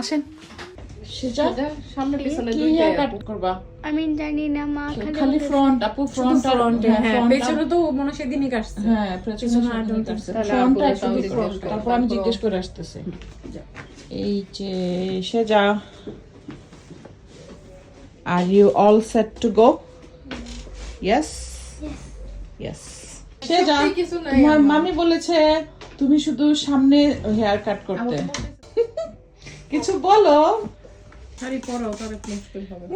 আসেন। সামনে পিছনে কি দুইটাই হেয়ার কাট আপু। করবা আমি জানি না মা খালি ফ্রন্ট আপু ফ্রন্ট আর হ্যাঁ পেছনে তো মনে সেদিনই কাটছে। হ্যাঁ পেছনে সামনে কাটছে। তাহলে ফ্রন্টটা আপুরা একটু তাহলে দিতে হবে। জিজ্ঞেস করো। তারপর আমি জিজ্ঞেস করে আসতেছি। এই যে Seja are you all set to go yes yes Seja সত্যি কিছু তোমার মামি বলেছে তুমি শুধু সামনে হেয়ার কাট করতে। কিছু বলো। শাড়ি পরাও তার একটু মুশকিল হবে।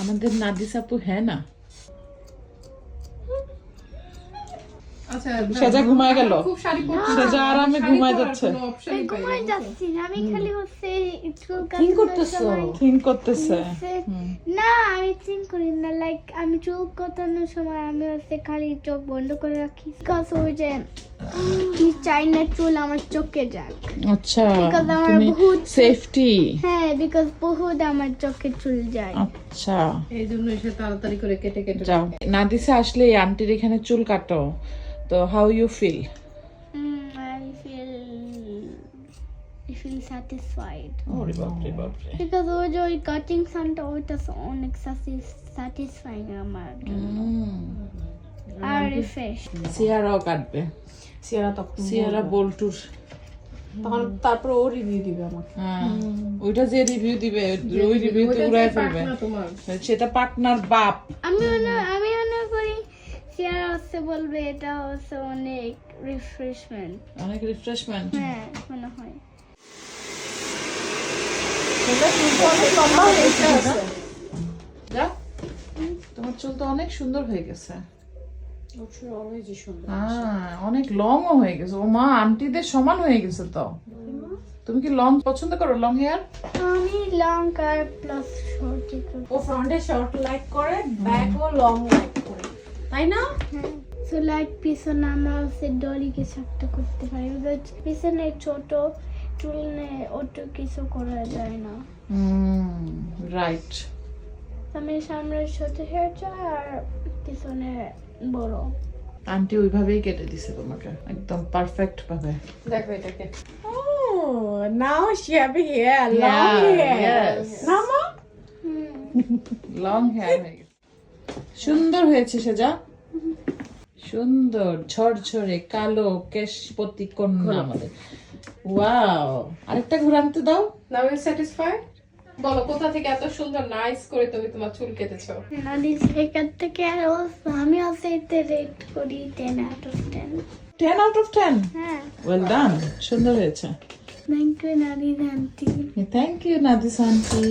আমাদের নাদিস আপু হ্যাঁ না? আচ্ছা সেজা ঘুমায় গেল। খুব শাড়ি পরতে সেজা আরামে ঘুমায় যাচ্ছে। আমি খালি হচ্ছে করতেছো? সময় থিঙ্ক করতেছে। না আমি চিন্তা করি না লাইক আমি চুল কাটানোর সময় আমি হচ্ছে খালি চোখ বন্ধ করে রাখি। বিকজ হয়ে যে আমি চাই না চুল আমার চোখে যাক। আচ্ছা তুমি সেফটি হ্যাঁ বিকজ বহুত আমার চোখে চুল যায়। আচ্ছা। এই জন্য এসে তাড়াতাড়ি করে কেটে কেটে যাও। নাদিসা আসলে এই আন্টির এখানে চুল কাটো। তো how you feel feel satisfied. ওরে বাপরে বাপরে। Because ওই যে ওই কাটিং সাউন্ডটা ওইটা অনেক স্যাটিসফাইং আমার আর রিফ্রেশ সিয়ারাও কাটবে। সিয়ারা তখন সিয়ারা বল্টুর। তখন তারপর ও রিভিউ দিবে আমাকে। হ্যাঁ। ওইটা যে রিভিউ দিবে ওই রিভিউতে ওইটা যে উড়াই ফেলবে। তোমার। সেটা পাকনার বাপ। আমি মনে আমি মনে করি চেয়ার হচ্ছে বলবে এটা হচ্ছে অনেক রিফ্রেশমেন্ট অনেক রিফ্রেশমেন্ট হ্যাঁ মনে হয়। তোমার চুল তো অনেক সুন্দর হয়ে গেছে হ্যাঁ অনেক লংও হয়ে গেছে। ও মা আন্টিদের সমান হয়ে গেছে তো। তুমি কি লং পছন্দ করো? লং হেয়ার আমি লং আর প্লাস শর্ট ও ফ্রন্টে শর্ট লাইক করে ব্যাক ও লং লাইক করে। তাই না? হ্যাঁ। সো লাইক পিছনে আমরা কিছু একটা করতে পারি। পিছনে ছোট চুল নেই ওটা কিছু করা যায় না। রাইট আমি সামনে ছোট হেয়ার চাই আর পিছনে বড়। আন্টি ওইভাবেই কেটে দিছে তোমাকে একদম পারফেক্ট ভাবে। দেখো এটাকে। Oh, now she have hair, long Yeah, hair. yes. না মা? লং হেয়ার সুন্দর হয়েছে সেজা। সুন্দর ঝরঝরে কালো কেশপতি কন্যা আমাদের। ওয়াও আরেকটা ঘুরানতে দাও। নাও ইউ স্যাটিসফাইড বলো কোথা থেকে এত সুন্দর নাইস করে তুমি তোমার চুল কেটেছো? নানি সেখান থেকে আর ও- আমি অসাইতে এতে রেট করি ten out of ten ten out of 10 হ্যাঁ। ওয়েল ডান সুন্দর হয়েছে। থ্যাংক ইউ নাদি আন্টি থ্যাংক ইউ নাদি আন্টি